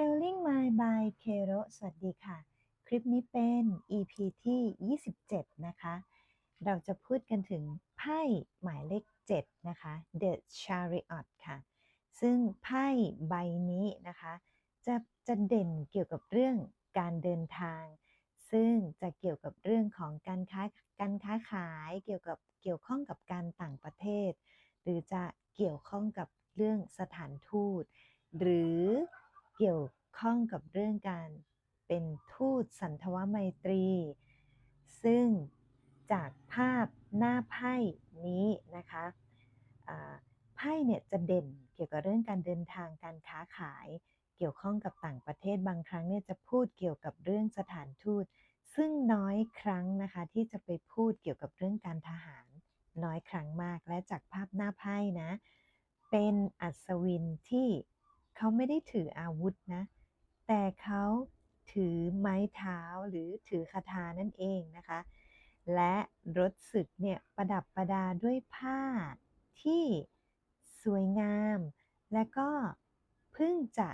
Telling My by Kero สวัสดีค่ะ คลิปนี้เป็น EP ที่ 27 นะคะ เราจะพูดกันถึงไพ่หมายเลข 7 นะคะ The Chariot ค่ะ ซึ่งไพ่ใบนี้นะคะ จะจะเด่นเกี่ยวกับเรื่องการเดินทาง ซึ่งจะเกี่ยวกับเรื่องของการค้าการค้าขายเกี่ยวกับเกี่ยวข้องกับการต่างประเทศ หรือจะเกี่ยวข้องกับเรื่องสถานทูต หรือ เกี่ยวข้องกับเรื่องการเป็นทูตสันทวไมตรี ซึ่งจากภาพหน้าไพ่นี้นะคะไพ่เนี่ยจะเด่นเกี่ยวกับเรื่องการเดินทางการค้าขาย เกี่ยวข้องกับต่างประเทศบางครั้งเนี่ยจะพูดเกี่ยวกับเรื่องสถานทูต ซึ่งน้อยครั้งนะคะที่จะไปพูดเกี่ยวกับเรื่องการทหาร น้อยครั้งมากและจากภาพหน้าไพ่นะ เป็นอัศวินที่ เขาไม่ได้ถืออาวุธนะ แต่เขาถือไม้เท้าหรือถือคาถานั่นเองนะคะ และรถศึกเนี่ยประดับประดาด้วยผ้าที่สวยงาม และก็เพิ่งจะ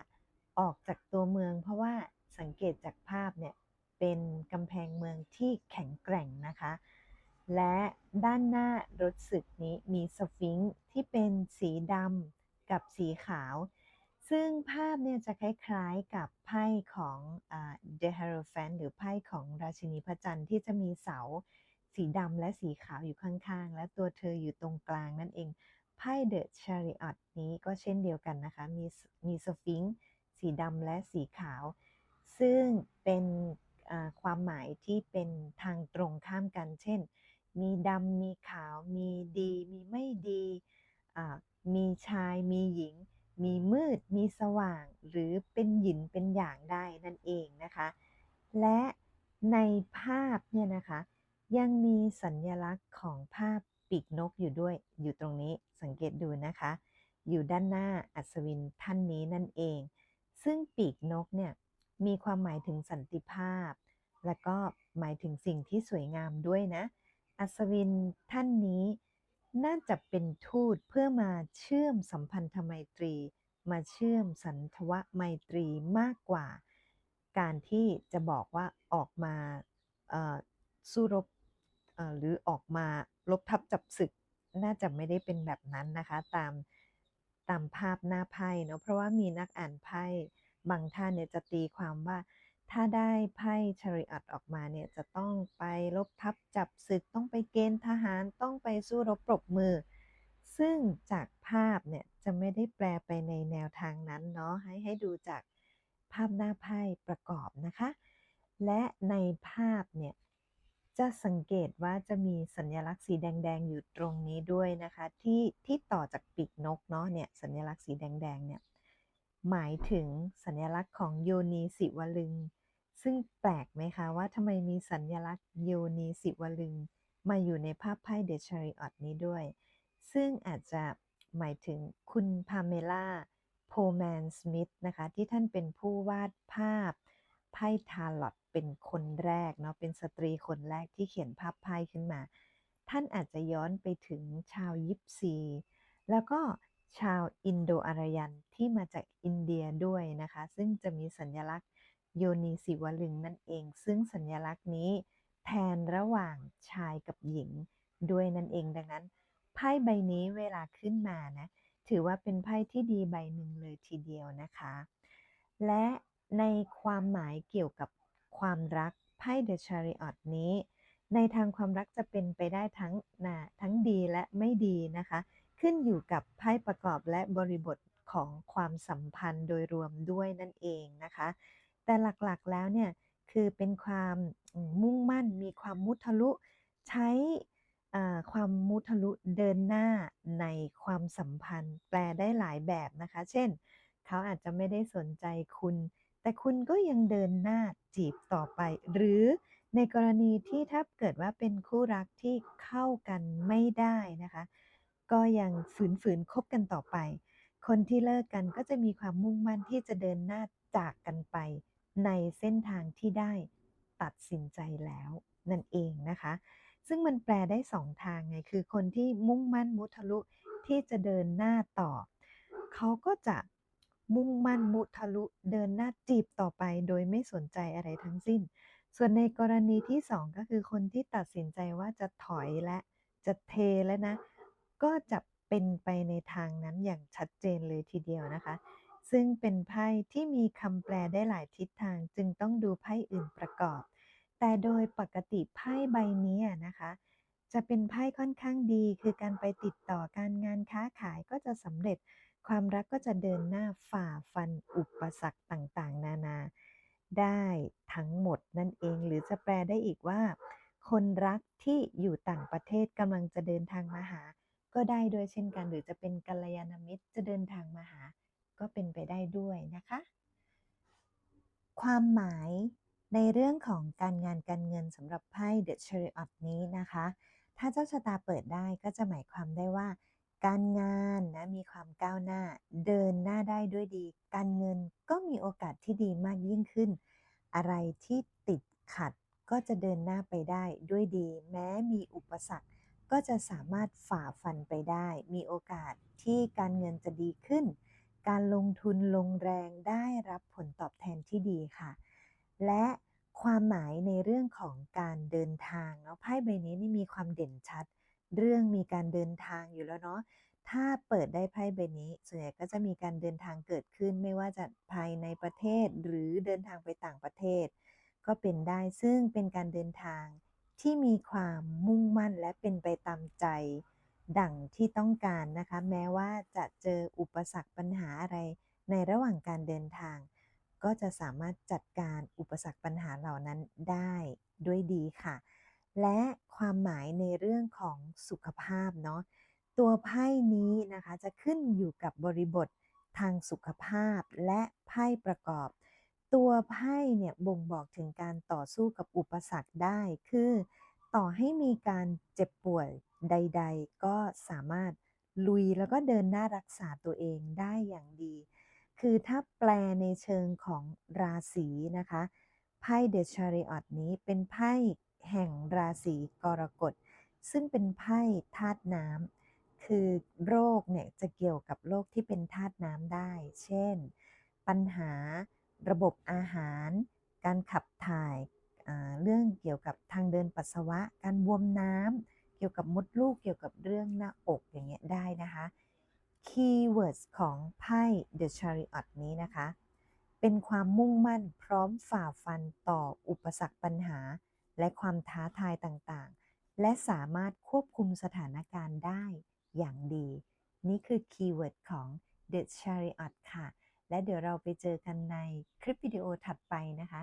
ออกจากตัวเมือง เพราะว่าสังเกตจากภาพเนี่ยเป็นกำแพงเมืองที่แข็งแกร่งนะคะ และด้านหน้ารถศึกนี้มีสฟิงค์ที่เป็นสีดำกับสีขาว ซึ่งภาพเนี่ยจะคล้ายๆกับไพ่ของอ่า The Hierophant หรือไพ่ของราชินีพระจันทร์ที่จะมีเสาสีดำและสีขาวอยู่ข้างๆ และตัวเธออยู่ตรงกลางนั่นเอง ไพ่ The Chariot นี้ก็เช่นเดียวกันนะคะ มีมีสฟิงค์สีดำและสีขาว ซึ่งเป็นความหมายที่เป็นทางตรงข้ามกัน เช่น มีดำมีขาว มีดี มีไม่ดี มีชาย มีหญิง มีมืดมีสว่าง หรือเป็นหยินเป็นอย่างได้นั่นเองนะคะ และในภาพเนี่ยนะคะ ยังมีสัญลักษณ์ของภาพปีกนกอยู่ด้วย อยู่ตรงนี้สังเกตดูนะคะ อยู่ด้านหน้าอัศวินท่านนี้นั่นเอง ซึ่งปีกนกเนี่ยมีความหมายถึงสันติภาพ และก็หมายถึงสิ่งที่สวยงามด้วยนะ อัศวินท่านนี้ น่าจะเป็นทูตเพื่อมาเชื่อมสัมพันธไมตรี มาเชื่อมสันทวไมตรีมากกว่า การที่จะบอกว่าออกมาสู้รบหรือออกมาลบทับจับศึก น่าจะไม่ได้เป็นแบบนั้นนะคะ ตามตามภาพหน้าไพ่เนาะเพราะว่ามีนักอ่านไพ่บางท่านเนี่ยจะตีความว่า ถ้าได้ไพ่ชาริอัตออกมาเนี่ยจะต้องไปลบทับจับศึกต้องไปเกณฑ์ทหารต้องไปสู้รบปรบมือ ซึ่งจากภาพเนี่ยจะไม่ได้แปลไปในแนวทางนั้นเนาะให้ให้ดูจากภาพหน้าไพ่ประกอบนะคะ และในภาพเนี่ยจะสังเกตว่าจะมีสัญลักษณ์สีแดงๆอยู่ตรงนี้ด้วยนะคะ ที่ที่ต่อจากปีกนกเนาะเนี่ยสัญลักษณ์สีแดงๆเนี่ยหมายถึงสัญลักษณ์ของโยนีสิวลึง ซึ่งแปลกไหมคะว่าทำไมมีสัญลักษณ์โยนีสิวลึง มาอยู่ในภาพไพ่เดชริออตนี้ด้วย ซึ่งอาจจะหมายถึงคุณพาเมล่าโพแมนสมิธนะคะ ที่ท่านเป็นผู้วาดภาพไพ่ทาร์ลอตเป็นคนแรกเนาะเป็นสตรีคนแรกที่เขียนภาพไพ่ขึ้นมา ท่านอาจจะย้อนไปถึงชาวยิปซี แล้วก็ชาวอินโดอารยันที่มาจากอินเดียด้วยนะคะ ซึ่งจะมีสัญลักษณ์ โยนีสิวลึงนั่นเอง ซึ่งสัญลักษณ์นี้ แทนระหว่างชายกับหญิง ด้วยนั่นเองดังนั้น ไพ่ใบนี้เวลาขึ้นมานะถือว่าเป็นไพ่ที่ดีใบหนึ่งเลยทีเดียวนะคะ และในความหมายเกี่ยวกับความรักไพ่เดอะชาริออตนี้ ในทางความรักจะเป็นไปได้ทั้งนะทั้งดีและไม่ดีนะคะ ขึ้นอยู่กับไพ่ประกอบและบริบทของความสัมพันธ์โดยรวมด้วยนั่นเองนะคะ แต่หลักๆแล้วเนี่ยคือเป็นความมุ่งมั่นมีความมุทะลุ ใช้ความมุทะลุเดินหน้าในความสัมพันธ์ แปลได้หลายแบบนะคะ เช่น เขาอาจจะไม่ได้สนใจคุณ แต่คุณก็ยังเดินหน้าจีบต่อไป หรือในกรณีที่ถ้าเกิดว่าเป็นคู่รักที่เข้ากันไม่ได้นะคะ ก็ยังฝืนๆคบกันต่อไป คนที่เลิกกันก็จะมีความมุ่งมั่นที่จะเดินหน้าจากกันไป ในเส้นทางที่ได้ตัดสินใจแล้วนั่นเองนะคะ ซึ่งมันแปลได้สองทางไง คือคนที่มุ่งมั่นมุทะลุที่จะเดินหน้าต่อ เขาก็จะมุ่งมั่นมุทะลุเดินหน้าจีบต่อไปโดยไม่สนใจอะไรทั้งสิ้น ส่วนในกรณีที่2ก็คือคนที่ตัดสินใจว่าจะถอยและจะเทแล้วนะ ก็จะเป็นไปในทางนั้นอย่างชัดเจนเลยทีเดียวนะคะ ซึ่งเป็นไพ่ที่มีคำแปลได้หลายทิศทางจึงต้องดูไพ่อื่นประกอบ แต่โดยปกติไพ่ใบนี้นะคะ จะเป็นไพ่ค่อนข้างดี คือการไปติดต่อการงานค้าขายก็จะสำเร็จ ความรักก็จะเดินหน้าฝ่าฟันอุปสรรคต่างๆ นานา ได้ทั้งหมดนั่นเอง หรือจะแปลได้อีกว่า คนรักที่อยู่ต่างประเทศกำลังจะเดินทางมาหา ก็ได้ด้วยเช่นกัน หรือจะเป็นกัลยาณมิตรจะเดินทางมาหา ก็เป็นไปได้ด้วยนะคะ ความหมายในเรื่องของการงานการเงินสำหรับไพ่ The Chariot นี้นะคะ ถ้าเจ้าชะตาเปิดได้ก็จะหมายความได้ว่า การงานนะมีความก้าวหน้า เดินหน้าได้ด้วยดี การเงินก็มีโอกาสที่ดีมากยิ่งขึ้น อะไรที่ติดขัดก็จะเดินหน้าไปได้ด้วยดี แม้มีอุปสรรคก็จะสามารถฝ่าฟันไปได้ มีโอกาสที่การเงินจะดีขึ้น การลงทุนลงแรงได้รับผลตอบแทนที่ดีค่ะ และความหมายในเรื่องของการเดินทางเนาะไพ่ใบนี้นี่มีความเด่นชัด เรื่องมีการเดินทางอยู่แล้วเนาะถ้าเปิดได้ไพ่ใบนี้ ส่วนใหญ่ก็จะมีการเดินทางเกิดขึ้น ไม่ว่าจะภายในประเทศหรือเดินทางไปต่างประเทศ ก็เป็นได้ซึ่งเป็นการเดินทางที่มีความมุ่งมั่นและเป็นไปตามใจ ดั่งที่ต้องการนะคะ แม้ว่าจะเจออุปสรรคปัญหาอะไร ในระหว่างการเดินทาง ก็จะสามารถจัดการอุปสรรคปัญหาเหล่านั้นได้ด้วยดีค่ะ และความหมายในเรื่องของสุขภาพเนาะตัวไพ่นี้นะคะจะขึ้นอยู่กับบริบททางสุขภาพและไพ่ประกอบ ตัวไพ่เนี่ยบ่งบอกถึงการต่อสู้กับอุปสรรคได้คือ ต่อให้มีการเจ็บป่วยใด ๆ ก็สามารถลุยแล้วก็เดินหน้ารักษาตัวเองได้อย่างดี คือถ้าแปลในเชิงของราศีนะคะไพ่เดชาริออตนี้เป็นไพ่แห่งราศีกรกฎ ซึ่งเป็นไพ่ธาตุน้ำคือโรคเนี่ยจะเกี่ยวกับโรคที่เป็นธาตุน้ำได้ เช่น ปัญหาระบบอาหาร การขับถ่าย เรื่องเกี่ยวกับทางเดินปัสสาวะ การบวมน้ำเกี่ยวกับมดลูก เกี่ยวกับเรื่องหน้าอกอย่างเงี้ยได้นะคะ Keywords ของไพ่ The Chariot นี้นะคะ เป็นความมุ่งมั่นพร้อมฝ่าฟันต่ออุปสรรคปัญหา และความท้าทายต่างๆ และสามารถควบคุมสถานการณ์ได้อย่างดี นี่คือคีย์เวิร์ดของ The Chariot ค่ะ และเดี๋ยวเราไปเจอกันในคลิปวิดีโอถัดไปนะคะ